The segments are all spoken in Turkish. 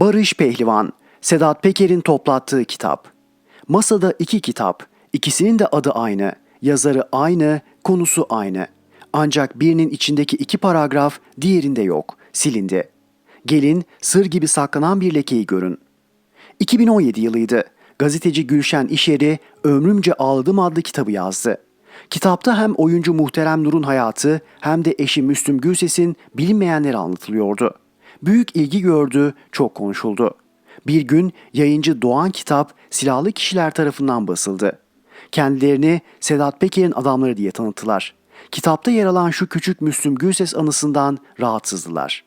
Barış Pehlivan, Sedat Peker'in toplattığı kitap. Masada iki kitap, ikisinin de adı aynı, yazarı aynı, konusu aynı. Ancak birinin içindeki iki paragraf diğerinde yok, silindi. Gelin sır gibi saklanan bir lekeyi görün. 2017 yılıydı. Gazeteci Gülşen İşeri Ömrümce Ağladım adlı kitabı yazdı. Kitapta hem oyuncu Muhterem Nur'un hayatı hem de eşi Müslüm Gürses'in bilinmeyenleri anlatılıyordu. Büyük ilgi gördü, çok konuşuldu. Bir gün yayıncı Doğan Kitap silahlı kişiler tarafından basıldı. Kendilerini Sedat Peker'in adamları diye tanıttılar. Kitapta yer alan şu küçük Müslüm Gürses anısından rahatsızdılar.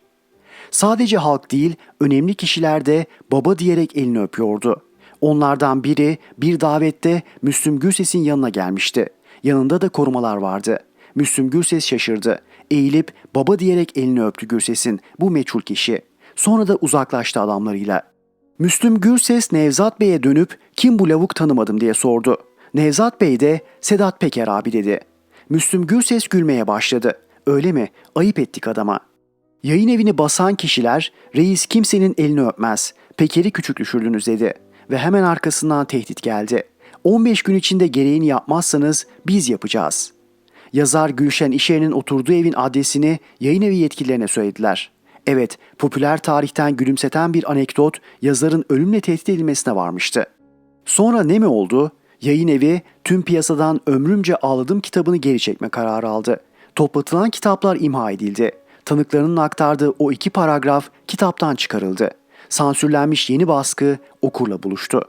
Sadece halk değil, önemli kişiler de baba diyerek elini öpüyordu. Onlardan biri bir davette Müslüm Gürses'in yanına gelmişti. Yanında da korumalar vardı. Müslüm Gürses şaşırdı. Eğilip baba diyerek elini öptü Gürses'in bu meçhul kişi. Sonra da uzaklaştı adamlarıyla. Müslüm Gürses Nevzat Bey'e dönüp kim bu lavuk tanımadım diye sordu. Nevzat Bey de Sedat Peker abi dedi. Müslüm Gürses gülmeye başladı. Öyle mi? Ayıp ettik adama. Yayın evini basan kişiler reis kimsenin elini öpmez. Peker'i küçük düşürdünüz dedi. Ve hemen arkasından tehdit geldi. 15 gün içinde gereğini yapmazsanız biz yapacağız. Yazar Gülşen İşer'in oturduğu evin adresini yayın evi yetkililerine söylediler. Evet, popüler tarihten gülümseten bir anekdot yazarın ölümle tehdit edilmesine varmıştı. Sonra ne mi oldu? Yayın evi tüm piyasadan Ömrümce Ağladım kitabını geri çekme kararı aldı. Toplatılan kitaplar imha edildi. Tanıklarının aktardığı o iki paragraf kitaptan çıkarıldı. Sansürlenmiş yeni baskı okurla buluştu.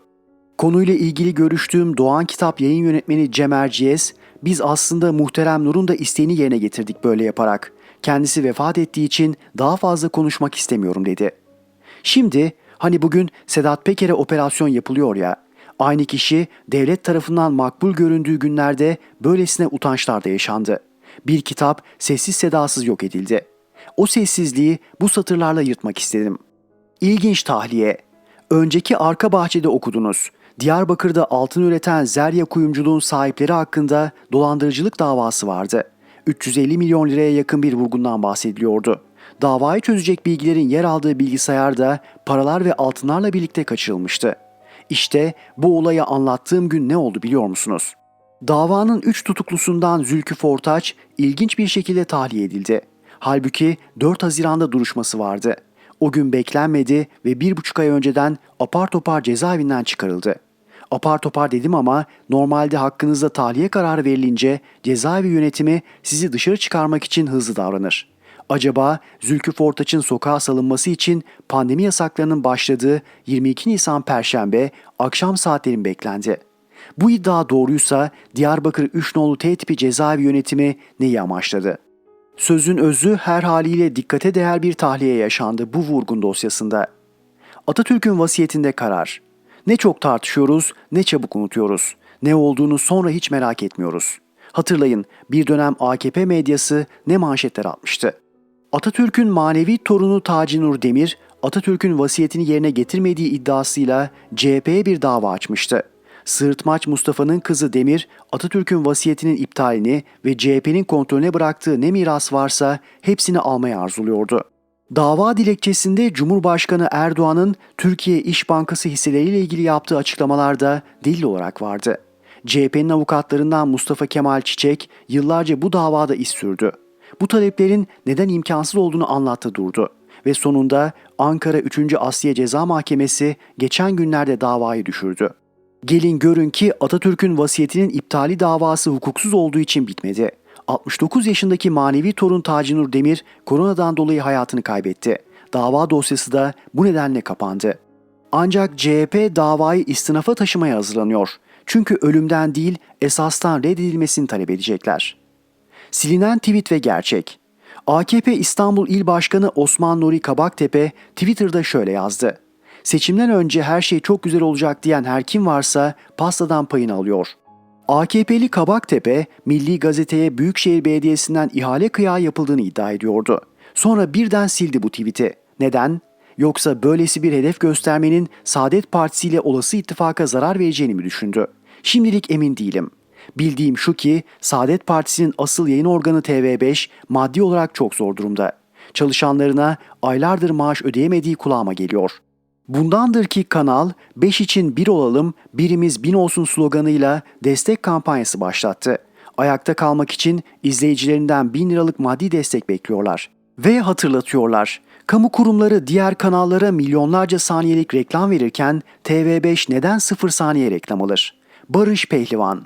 Konuyla ilgili görüştüğüm Doğan Kitap yayın yönetmeni Cem Erciyes, biz aslında Muhterem Nur'un da isteğini yerine getirdik böyle yaparak. Kendisi vefat ettiği için daha fazla konuşmak istemiyorum dedi. Şimdi hani bugün Sedat Peker'e operasyon yapılıyor ya, aynı kişi devlet tarafından makbul göründüğü günlerde böylesine utançlar da yaşandı. Bir kitap sessiz sedasız yok edildi. O sessizliği bu satırlarla yırtmak istedim. İlginç tahliye. Önceki arka bahçede okudunuz. Diyarbakır'da altın üreten Zerya kuyumculuğun sahipleri hakkında dolandırıcılık davası vardı. 350 milyon liraya yakın bir vurgundan bahsediliyordu. Davayı çözecek bilgilerin yer aldığı bilgisayar da paralar ve altınlarla birlikte kaçırılmıştı. İşte bu olayı anlattığım gün ne oldu biliyor musunuz? Davanın 3 tutuklusundan Zülkü Fortaç ilginç bir şekilde tahliye edildi. Halbuki 4 Haziran'da duruşması vardı. O gün beklenmedi ve bir buçuk ay önceden apar topar cezaevinden çıkarıldı. Apar topar dedim ama normalde hakkınızda tahliye kararı verilince cezaevi yönetimi sizi dışarı çıkarmak için hızlı davranır. Acaba Zülkü Fortaç'ın sokağa salınması için pandemi yasaklarının başladığı 22 Nisan Perşembe akşam saatlerin beklendi. Bu iddia doğruysa Diyarbakır 3 nolu T tipi cezaevi yönetimi neyi amaçladı? Sözün özü her haliyle dikkate değer bir tahliye yaşandı bu vurgun dosyasında. Atatürk'ün vasiyetinde karar. Ne çok tartışıyoruz ne çabuk unutuyoruz. Ne olduğunu sonra hiç merak etmiyoruz. Hatırlayın bir dönem AKP medyası ne manşetler atmıştı. Atatürk'ün manevi torunu Taci Nur Demir, Atatürk'ün vasiyetini yerine getirmediği iddiasıyla CHP'ye bir dava açmıştı. Sırtmaç Mustafa'nın kızı Demir, Atatürk'ün vasiyetinin iptalini ve CHP'nin kontrolüne bıraktığı ne miras varsa hepsini almaya arzuluyordu. Dava dilekçesinde Cumhurbaşkanı Erdoğan'ın Türkiye İş Bankası hisseleriyle ilgili yaptığı açıklamalarda delil olarak vardı. CHP'nin avukatlarından Mustafa Kemal Çiçek yıllarca bu davada iz sürdü. Bu taleplerin neden imkansız olduğunu anlattı durdu ve sonunda Ankara 3. Asliye Ceza Mahkemesi geçen günlerde davayı düşürdü. Gelin görün ki Atatürk'ün vasiyetinin iptali davası hukuksuz olduğu için bitmedi. 69 yaşındaki manevi torun Taci Nur Demir koronadan dolayı hayatını kaybetti. Dava dosyası da bu nedenle kapandı. Ancak CHP davayı istinafa taşımaya hazırlanıyor. Çünkü ölümden değil esastan reddedilmesini talep edecekler. Silinen tweet ve gerçek. AKP İstanbul İl Başkanı Osman Nuri Kabaktepe Twitter'da şöyle yazdı. Seçimden önce her şey çok güzel olacak diyen her kim varsa pastadan payını alıyor. AKP'li Kabaktepe, Milli Gazete'ye Büyükşehir Belediyesi'nden ihale kıyağı yapıldığını iddia ediyordu. Sonra birden sildi bu tweet'i. Neden? Yoksa böylesi bir hedef göstermenin Saadet Partisi ile olası ittifaka zarar vereceğini mi düşündü? Şimdilik emin değilim. Bildiğim şu ki Saadet Partisi'nin asıl yayın organı TV5 maddi olarak çok zor durumda. Çalışanlarına aylardır maaş ödeyemediği kulağıma geliyor. Bundandır ki kanal 5 için 1 olalım, birimiz 1000 olsun sloganıyla destek kampanyası başlattı. Ayakta kalmak için izleyicilerinden 1000 liralık maddi destek bekliyorlar. Ve hatırlatıyorlar. Kamu kurumları diğer kanallara milyonlarca saniyelik reklam verirken TV5 neden 0 saniye reklam alır? Barış Pehlivan